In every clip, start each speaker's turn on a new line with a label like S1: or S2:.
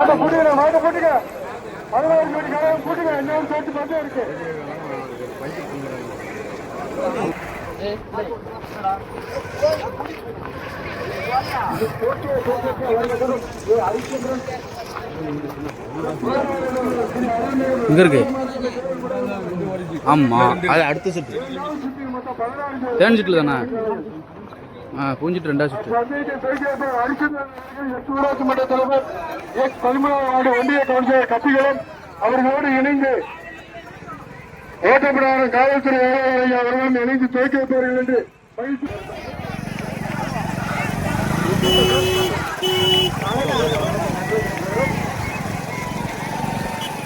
S1: மாட்டை போட்டுங்க மாட்டை போட்டுங்க பதினாறு மணி காலம் போட்டுங்க இன்னும் சேர்த்து மட்டும் இருக்கு.
S2: இங்க இருக்கு. ஆமா அது அடுத்த சுற்று தேன் சுற்று தானே பூஞ்சிட்டு ரெண்டா சுற்று
S1: சந்தேகத்தை ஊராட்சி மன்ற தலைவர் எஸ் பதிமூணாவது ஒன்றிய கவுன்சிலர் கத்திகளும் அவர்களோடு இணைந்து ஓட்டப்படாத காவல்துறை அதிகாரிகள் அவர்களும் இணைந்து துவக்கி வைப்பார்கள் என்று பயிற்சி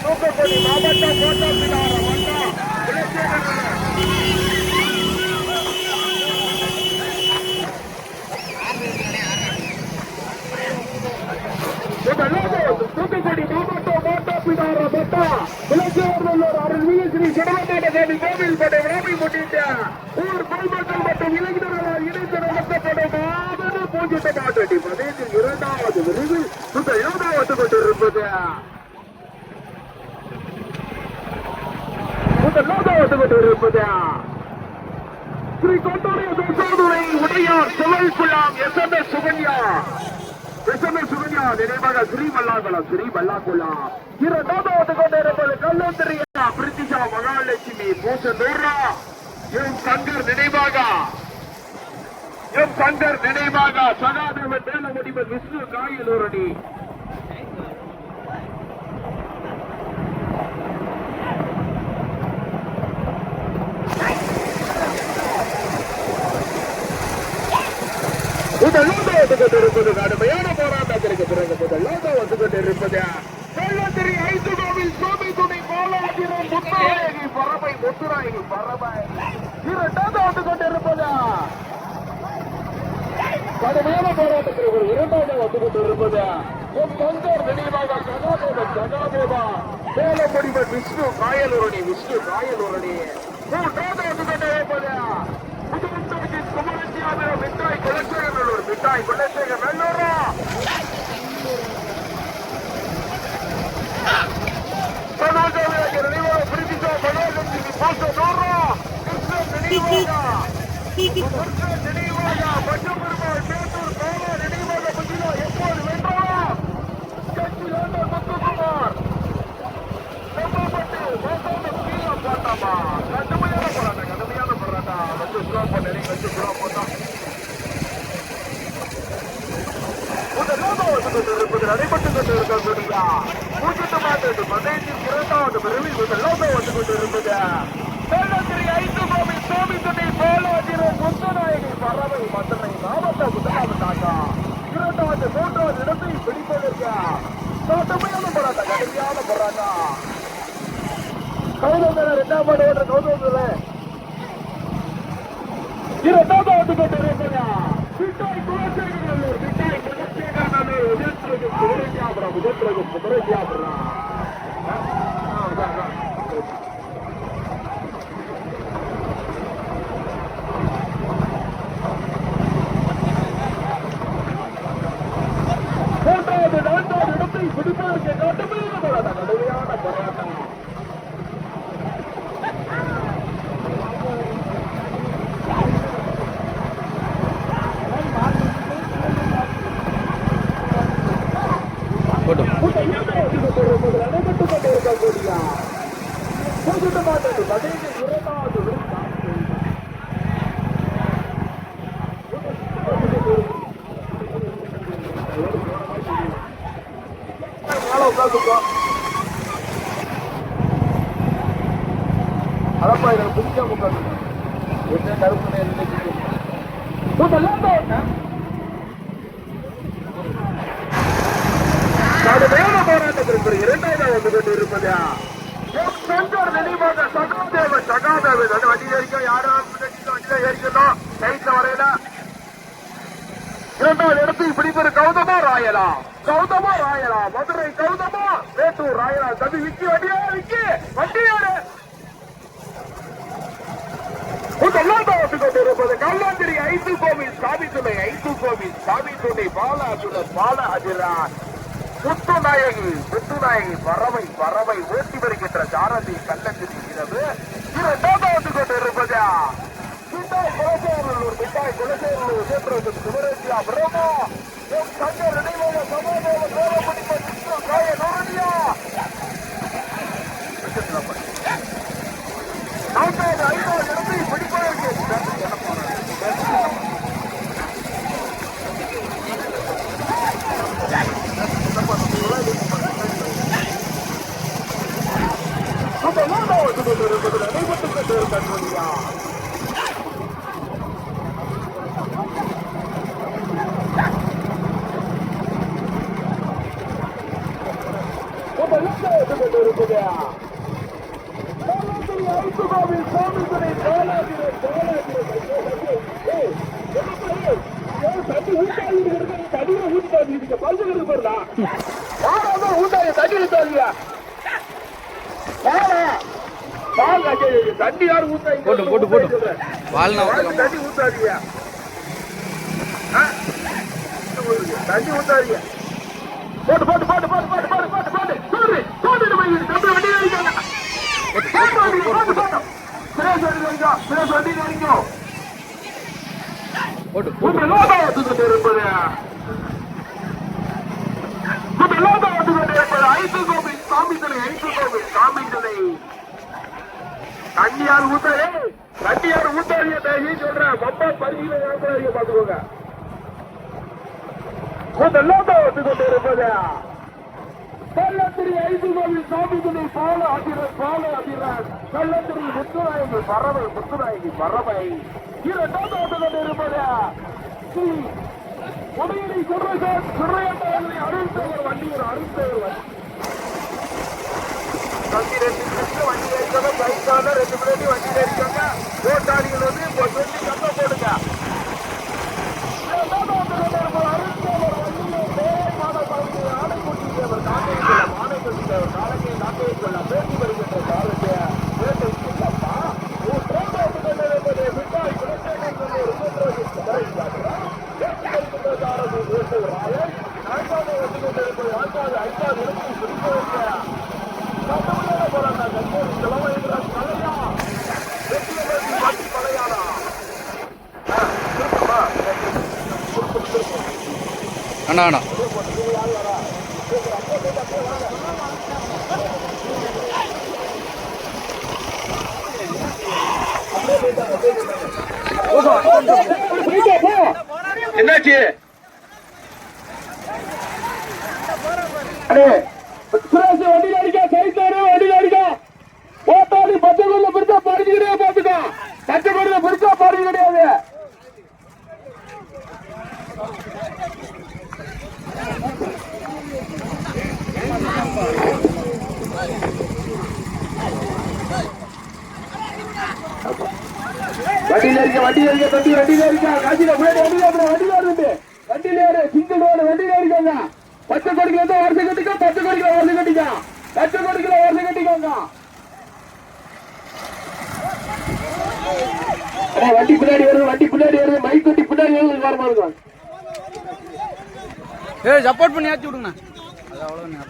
S1: தூத்துக்குடி மாவட்ட கோட்டாட்சியாளர் வட்டம் தூத்துக்குடி மாவட்டம் மாட்டாப்பிடார பட்டா. விளக்கியவர்களோர் அருள்மிகு ஸ்ரீ சுடலமாட்டசாமி கோவில் பட்டை விழாவை முன்னிட்டு ஊர் பொதுமக்கள் மற்றும் இளைஞர்களால் இணைந்து நடத்தப்படும் மாபெரும் பூஜித்த மாட்டடி பிரதேசில் இரண்டாவது விருது இந்த வந்து கொண்டிருப்பது முதலாவது வந்து கொண்டிருப்பது ஸ்ரீ கொண்டோடைய உடையார் சுவல் Ghulam S M S Sukanya. S M S Sukanya நினைவாக ஸ்ரீ மல்லாகுளம் ஸ்ரீ மல்லாகுளம் இரண்டாவது கொண்டிருப்பது கல்லூரியா பிரித்திஷா மகாலட்சுமி பூசனூர்ரா எம் சங்கர் நினைவாக எம் சங்கர் நினைவாக சகாதேவன் மேலமுடிவன் விஷ்ணு காயலூரணி. வந்து கொண்டிருப்பது கடுமையான போராட்டத்திற்கு பிறகு முதலாவது வந்து கொண்டிருப்பது. வெள்ளத்திரி ஐந்து கோவில் சுவாமி துணை கோலாதிரம் முத்துராயகி பரமை முத்துராயகி பரமை இரண்டாவது வந்து கொண்டிருப்பது. கடுமையான போராட்டத்திற்கு ஒரு இரண்டாவது வந்து கொண்டிருப்பது. என் தொந்தர் நினைவாக சகாதேவன் சகாதேவா வேலமுடிவன் விஷ்ணு காயலூரணி விஷ்ணு காயலூரணி. மூன்றாவது வந்து கொண்டிருப்பது. முதலாவது நடைபெற்றுக் கொண்டிருக்கக்கூடிய பூஜ்ஜியத்து மாற்றது இரண்டாவது பிரிவில் முதலாவது வந்து கொண்டிருப்பது வேளத்திரி ஐந்து கோவி சுவாமி துணை பாலாஜிரோ முத்தநாயகி பறவை மதுரை மாவட்ட முதலாவதாக இரண்டாவது மூன்றாவது இடத்தை பிடிப்பதற்கு கடுமையான போராட்டம் கடுமையான போராட்டம் கௌதம் இரண்டாம் பாடு ஓட்ட கௌதம் இரண்டாவது வந்து கொண்டிருப்பது மிட்டாய் குலசேகர் நல்லூர் மிட்டாய் குலசேகர் நல்லூர் உதயத்திற்கு குதிரைக்காபுரம் உதயத்திற்கு குதிரைக்காபுரம் மூன்றாவது நான்காவது இடத்தை பிடிப்பதற்கு கடுமையான போராட்டம் கடுமையான போராட்டம் அதப்பா எனக்கு புடிச்ச முக்காது என்ன கருப்பு போராட்டத்திற்கு இரண்டாவது கொண்டு இருப்பதா நினைவாக சகாதேவன் சகாதேவன் வண்டியில் இருக்க யாரும் வண்டியில் ஏறிக்கணும் வரையில. இரண்டாவது இடத்தில் பிடிப்பது கௌதமா ராயலா. கௌதமா ராயலா மதுரை கௌதமா வேட்டூர் ராயலா தம்பி விக்கி வண்டியா விக்கி வண்டியோடு. கல்லாந்திரி ஐந்து கோவில் சாமி துணை ஐந்து கோவில் சாமி துணை பாலாஜுடன் பாலாஜிரான் முத்துநாயகி முத்துநாயகி பறவை பறவை ஓட்டி வருகின்ற சாரதி கள்ளத்தில் இருக்கிறது இரண்டாவது கொண்டு இருப்பதா மிட்டாய் குலசேரலூர் மிட்டாய் குலசேரலூர் சேத்திரத்தில் பிரமோ எம் சங்கர் நினைவாக என்பது ஐந்துபாவில் சாமிதுரை தோலாகிறேன் தோலாகிறேன் தடியை ஊட்டாது இதுக்கு பல்லுகிறது பாருடா யாராவது ஊட்டாது தடியை தோல்வியா தண்ணி யாரும் ஊத்தாங்க
S2: போட்டு. போட்டு போட்டு வாழ்னா
S1: தண்ணி ஊத்தாதீங்க. தண்ணி ஊத்தாதீங்க. நான் சொல்லி தெரியும் போட்டு போட்டு லோடா எடுத்துட்டு இருப்பாரு போட்டு லோடா எடுத்துட்டு இருப்பாரு கோபி சாமி தலை ஐந்து கோபி சாமி தலை. கண்ணியார் ஊத்தாரு கண்ணியார் ஊத்தாரிய தேவி சொல்றேன் ரொம்ப பாத்துக்கோங்க. போட்டு லோடா எடுத்துட்டு இருப்பாரு கள்ளத்திரி ஐந்துகோவில் சாமி துணை பால அதிர பால அதிரான் கள்ளத்திரி முத்துநாயகி பறவை முத்துநாயகி பறவை. இரண்டாவது இருப்பதா. ஸ்ரீ உடையடி குர்ரசார் சுரையண்டவர்களை அருள்தவர் வண்டியூர் அருள்தவர். வண்டி வண்டி ஏறிக்கோங்க. பைக்கான ரெண்டு முன்னாடி வண்டி ஏறிக்கோங்க.
S2: அண்ணா அண்ணா.
S1: என்னாச்சு? அடே சுரேஷ் வண்டியில் அடே, வண்டி பின்னாடி வருது வண்டி பின்னாடி வருது மைக் வண்டி பின்னாடி வருது வரமா இருக்கும்
S2: ஏய் சப்போர்ட் பண்ணி ஆச்சு அது அவ்வளோதான்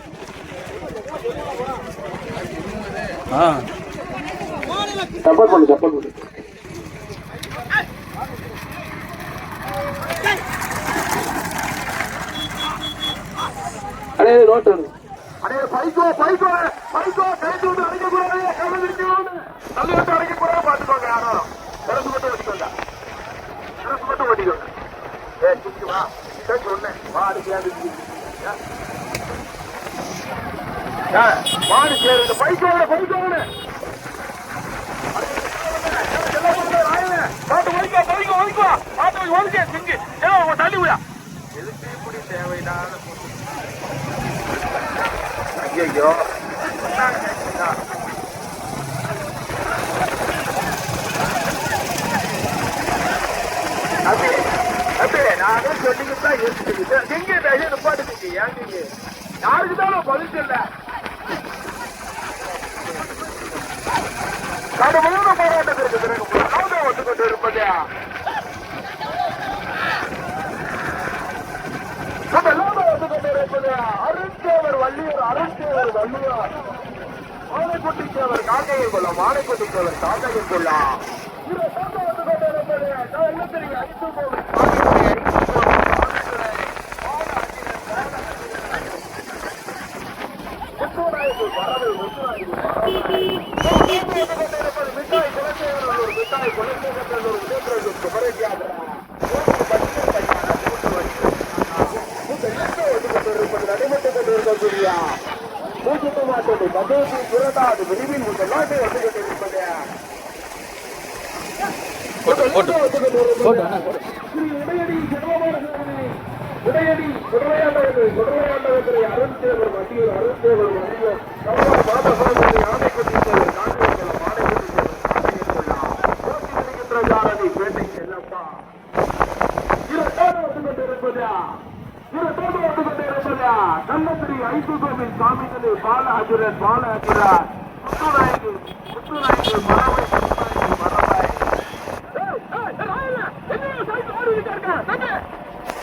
S2: ஆ.
S1: சப்போர்ட் பண்ணு சப்போர்ட் பண்ணு. அடே ரோட்டு அடே பைக்கோ பைக்கோ பைக்கோ கைட்டு வந்து அடிக்க கூடாது கவலை இருக்கணும் தள்ளி விட்டு அடிக்க கூடாது பாத்துக்கோங்க யாரும் கரசு மட்டும் ஓட்டிக்கோங்க. கரசு மட்டும் ஓட்டிக்கோங்க. ஏ சுத்தி வா. சரி சொன்னேன். வா அடிக்காது மாடு சேரு பைக்கோட பைக்கோட பாட்டு ஒழிக்கோ ஒழிக்கோ ஒழிக்கோ பாட்டு ஒழிக்க சிங்கு ஏதோ தள்ளி விடா. எதுக்கு இப்படி தேவைதான் ஐயோ தம்பி தம்பி நானே சொல்லிக்கிட்டு தான் இருக்குது எங்க தயவு நிப்பாட்டுக்கு ஏன் நீங்க? யாருக்கு தான் பதில் சொல்ல? கடுமையான போராட்டத்திற்கு பிறகு முதலாவது வந்து கொண்டு இருப்பது முதலாவது வந்து கொண்டு இருப்பது அருந்த வள்ளியூர் அரசேவர் வள்ளியூர் மாலைக்குட்டி தேவர் காக்கையில் கொள்ள மாலைக்குட்டி தேவர் காக்கையில் கொள்ள இரு சொந்த வந்து கொண்டிருப்பது இல்லத்திரி ஐந்து கோவில் காக்கைத்துறை ஐந்து காக்கையை காக்கைத்துறை முத்துராய்க்கு பறவை காக்கையை பறவை மிட்டாய் குலசேகரன் மிட்டாய் குலசேகரன் ஒரு விஜயபிரஜு குமரேட்டியாக நடைபெற்றுக் கொண்டிருக்கக்கூடிய பூஜ்ஜியத்து இரண்டாவது விரிவில் உங்கள் நாட்டை வந்து கொண்டிருப்பது உடையடி உடையடி மத்தியூர் பேட்டை செல்லப்பா இரண்டாவது வந்து கொண்டிருப்பதா வந்து கொண்டிருப்பதா கண்ணத்திரி ஐந்து கோவில் சாமிகளே பாலஹஜுரன் பாலஹஜுரன் முத்துநாயகு முத்துநாயகு பறவை முத்துநாயகு பறவை ஏய், ஏய், ராயல, என்னையா சைக்கிள் ஓடிக்கிட்டு இருக்க?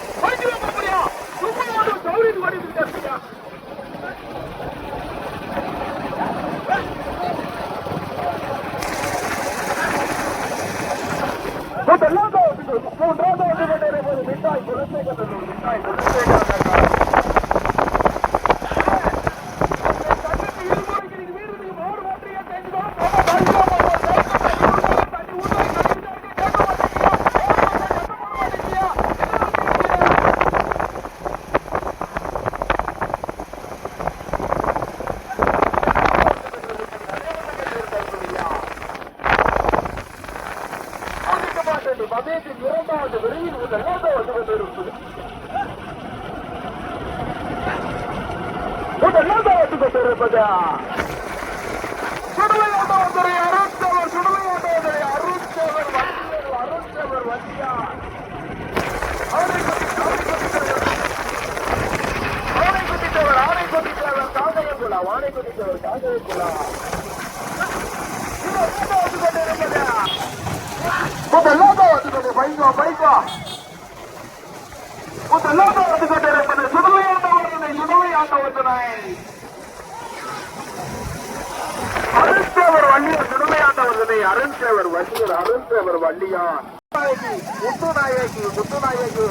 S1: இரண்டாவது விரைவில் முதலாவது வந்து கொண்டிருப்பது முதலாவது வந்து கொண்டிருப்பது சுடலையாண்டவரை அருந்தவர் சுடலையாண்டவரை அருந்தவர் வண்டியர் அருந்தவர் வண்டியார் அவரை ஆணை குட்டித்தவர் ஆணை குட்டித்தவர் காகவேக்குலா ஆணை குட்டித்தவர் காகவேக்குலா வந்து கொண்டு பைக்கோ பைக்கோ முதலாவது வந்து கொண்டிருப்பது சுடலையாண்டவர்களை சுடலையாண்டவர்களை அருண்தேவர் வள்ளியர் திருமையாண்டவர்களே அருண்தேவர் வள்ளியர் அருண்தேவர் வள்ளியார். முத்துநாயகி முத்துநாயகி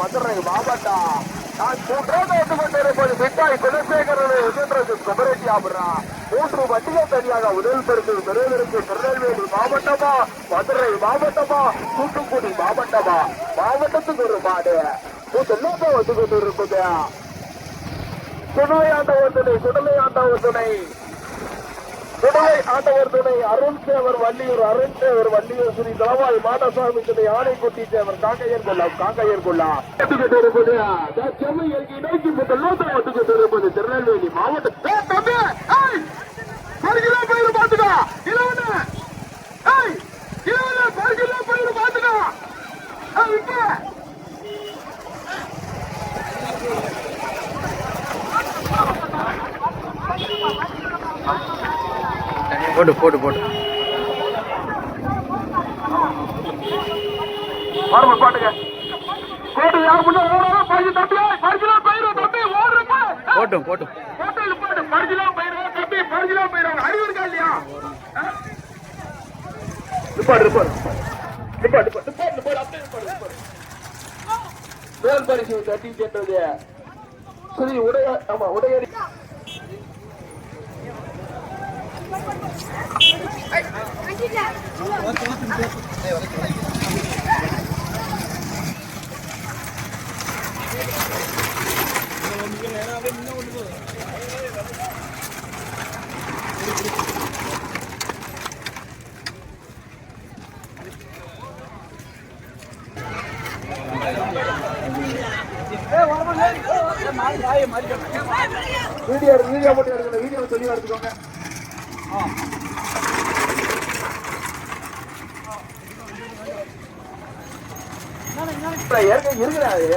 S1: மதுரை மாவட்டம். நான் மூன்றாவது வந்து கொண்டிருப்பது மிட்டாய் குலசேகரனை எதிர்த்து குமரேட்டி ஆபரா மூன்று வட்டிகள் தனியாக உதவி பெருக்கு பெறுவதற்கு திருநெல்வேலி மாவட்டமா மதுரை மாவட்டமா தூத்துக்குடி மாவட்டமா மாவட்டத்துக்கு ஒரு மாடு முதலாவது வந்து கொண்டிருப்பது சுடலை ஆண்டவர் துணை சுடலை விடுதலை துணை ஆண்டவர் துணை அருண் சேவர் வள்ளியூர் அருண் சேவர் வள்ளியூர் ஸ்ரீ தலவாய் மாடசாமி துணை ஆணைக்குட்டி சேவர் காங்கையர் கொள்ளா காங்கையர் கொள்ளா. இருப்பது செம்மையருக்கு நோக்கி முதலாவது வந்து திருநெல்வேலி மாவட்ட ஏய், தம்பி, ஏய், ஒரு கிலோ பயிர் பாத்துக்கோ கிலோன்னு ஏய் கிலோன்னு ஒரு கிலோ பயிர் பாத்துக்கோ ஏய், விட்டு
S2: போட்டு போட்டு போட்டு
S1: பாருங்க பாட்டுங்க கோட்டு யார் முன்ன ஓடுறோம் பரிசு தம்பி பரிசுலா பயிரு தம்பி ஓடுறப்ப.
S2: போட்டும் போட்டும்.
S1: கோட்டையில் பாட்டு பரிசுலா பயிரு தம்பி பரிசுலா பயிரு. அறிவு இருக்கா இல்லையா? அப்படியே மேல் பரிசு தட்டி கேட்டது. சரி உடைய ஆமா உடையடி வீடியோ வீடியோ போட்டு எடுக்கல. வீடியோ சொல்லி எடுத்துக்கோங்க. இருக்குடா
S2: அது.